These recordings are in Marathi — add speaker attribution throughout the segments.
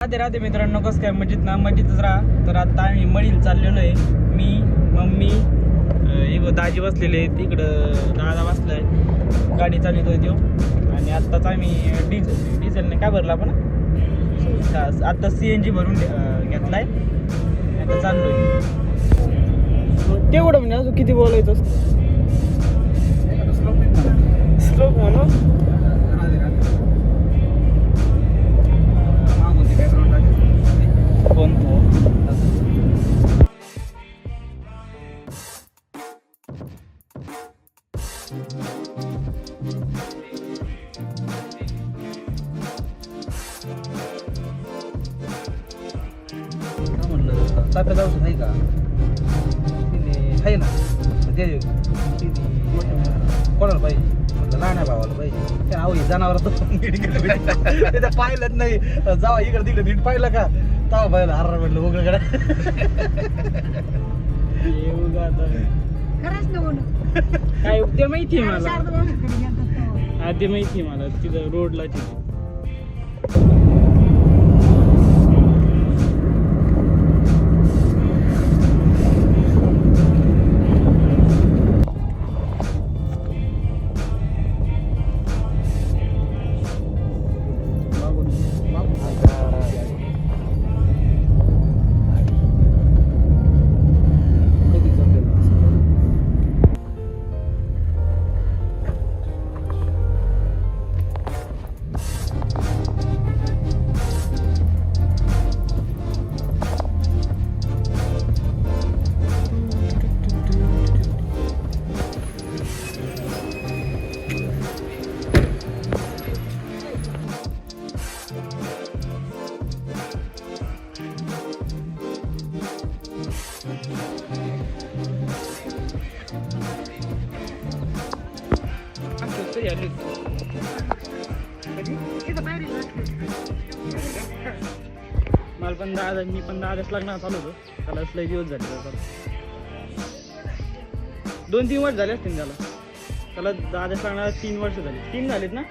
Speaker 1: राधे राधे मित्रांनो कसं काय? मजेत ना? मजेतच राहा. तर आता आम्ही मळील चाललेलो आहे. मी मम्मी अं, दाजी बसलेले आहेत. तिकडं दादा बसलाय. गाडी चालवतोय तो. आणि आत्ताच आम्ही डिझेल डिझेलने काय भरला आपण? आत्ता सी एन जी भरून घेतलाय. आता चाललोय. तेवढं म्हणजे अजून किती बोलायचं
Speaker 2: ताप्यात औषध आहे का? आहे ना ते तिने कोणाला पाहिजे? म्हटलं लहान भावाला पाहिजे. ते अहो जनावर ते पाहिलंच नाही. जावा इकडे तिकडे नीट पाहिलं का? तवा पाहिलं हर्रा म्हटलं उघडकडे
Speaker 1: येऊ गा आता.
Speaker 3: खरंच नको ना.
Speaker 1: काय ते माहिती आहे मला
Speaker 3: शारदा मावशीकडे गेलतो तेव्हा.
Speaker 1: हा ते माहिती आहे मला तिथं रोडला तिथे
Speaker 3: तिथं बाहेर येईल
Speaker 1: मला पण दहा मी पण दादाच लग्नात चालू होतो. त्याला लय दिवस झाले त्याला. दोन तीन वर्ष झाले असतील त्याला. त्याला दहा दिवस लग्नाला तीन वर्ष झाली. तीन झालेत ना?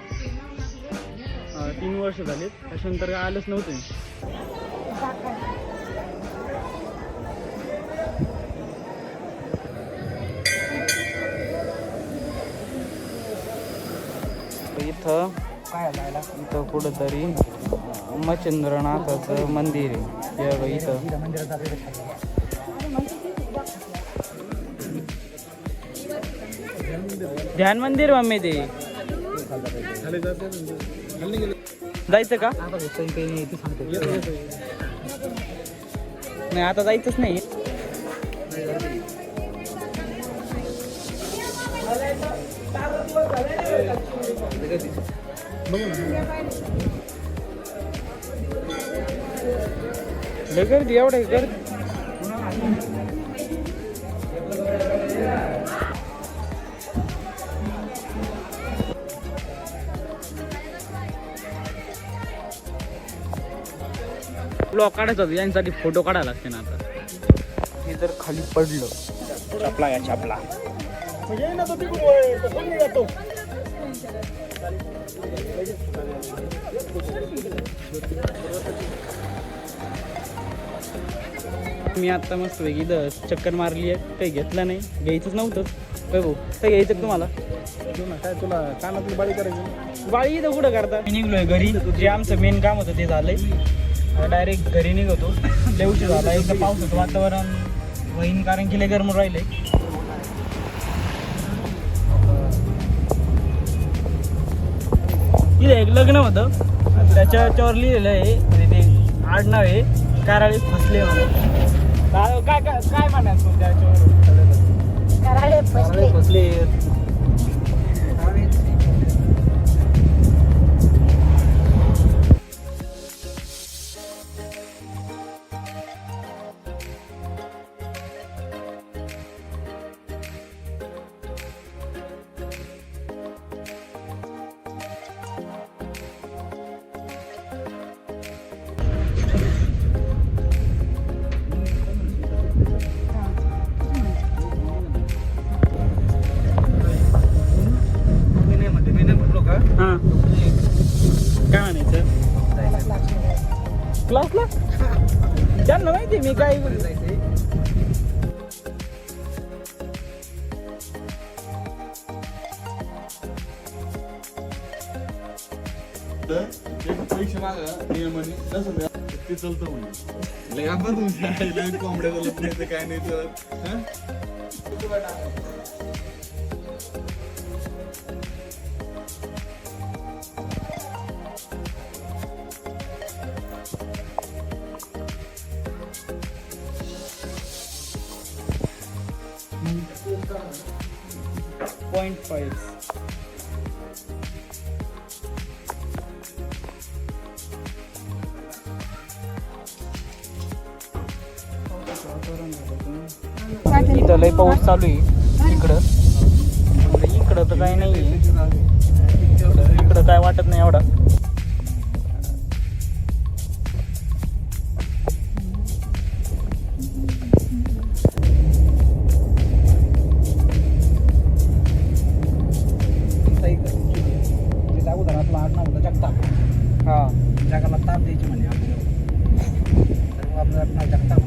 Speaker 1: तीन वर्ष झालेत. त्याच्यानंतर काय आलंच नव्हतं. इथं इथं कुठंतरी मच्छिंद्रनाथाचं मंदिर आहे. इथं. ध्यान मंदिर मम्मी ते. जायचं का?
Speaker 2: नाही
Speaker 1: आता जायचंच नाही. लय गर्दी एवढं गर्दी ब्लॉक काढायचा होता यांसाठी फोटो काढायला लागते ना आता. हे जर खाली पडलं. छापला या छापला मी आता मस्त वेगळी इथं चक्कर मारली आहे. काही घेतलं नाही. घ्यायचंच नव्हतं. काय भाऊ काय घ्यायचं का तुम्हाला?
Speaker 2: काय तुला कानातली बाळी करायची
Speaker 1: बाळी इथं कुठं करता? मी निघलोय घरी. जे आमचं मेन काम होतं ते झालंय. डायरेक्ट घरी निघतो. लय उशीर झाला. एकदा पावसाचं वातावरण. होईन कारण की लय गरम राहिलंय. लग्न होतं. त्याच्या याच्यावर लिहिलेलं आहे म्हणजे ते आडनाव आहे काराळी फसले म्हणून. काय काय काय काय म्हणायचं
Speaker 2: त्याच्यावर?
Speaker 1: क्लासला त्यांना माहिती मी काय
Speaker 4: पैसे मागा नियमाने तसं ते चलतं म्हणजे लय आपण तुमच्या कोंबड्या चालत नाही काय नाही तर
Speaker 1: पॉईंट फाईव्ह इथं लय पाऊस चालू आहे. इकडं. इकडं तर काही नाही इकडं काय वाटत नाही एवढा.